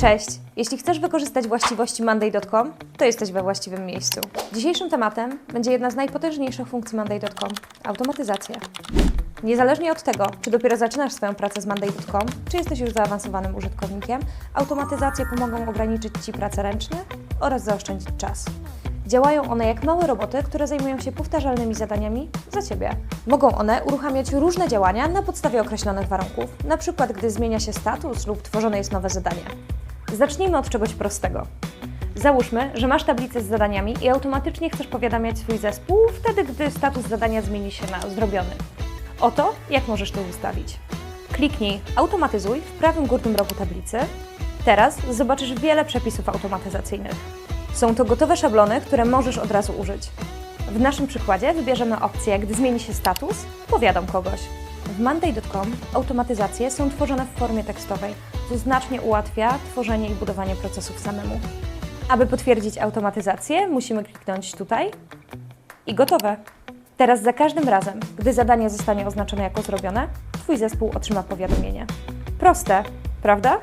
Cześć! Jeśli chcesz wykorzystać właściwości Monday.com, to jesteś we właściwym miejscu. Dzisiejszym tematem będzie jedna z najpotężniejszych funkcji Monday.com automatyzacja. Niezależnie od tego, czy dopiero zaczynasz swoją pracę z Monday.com, czy jesteś już zaawansowanym użytkownikiem, automatyzacje pomogą ograniczyć Ci pracę ręcznie oraz zaoszczędzić czas. Działają one jak małe roboty, które zajmują się powtarzalnymi zadaniami za Ciebie. Mogą one uruchamiać różne działania na podstawie określonych warunków, np. gdy zmienia się status lub tworzone jest nowe zadanie. Zacznijmy od czegoś prostego. Załóżmy, że masz tablicę z zadaniami i automatycznie chcesz powiadamiać swój zespół wtedy, gdy status zadania zmieni się na zrobiony. Oto jak możesz to ustawić. Kliknij Automatyzuj w prawym górnym rogu tablicy. Teraz zobaczysz wiele przepisów automatyzacyjnych. Są to gotowe szablony, które możesz od razu użyć. W naszym przykładzie wybierzemy opcję, gdy zmieni się status, powiadam kogoś. W Monday.com automatyzacje są tworzone w formie tekstowej, co znacznie ułatwia tworzenie i budowanie procesów samemu. Aby potwierdzić automatyzację, musimy kliknąć tutaj i gotowe. Teraz za każdym razem, gdy zadanie zostanie oznaczone jako zrobione, Twój zespół otrzyma powiadomienie. Proste, prawda?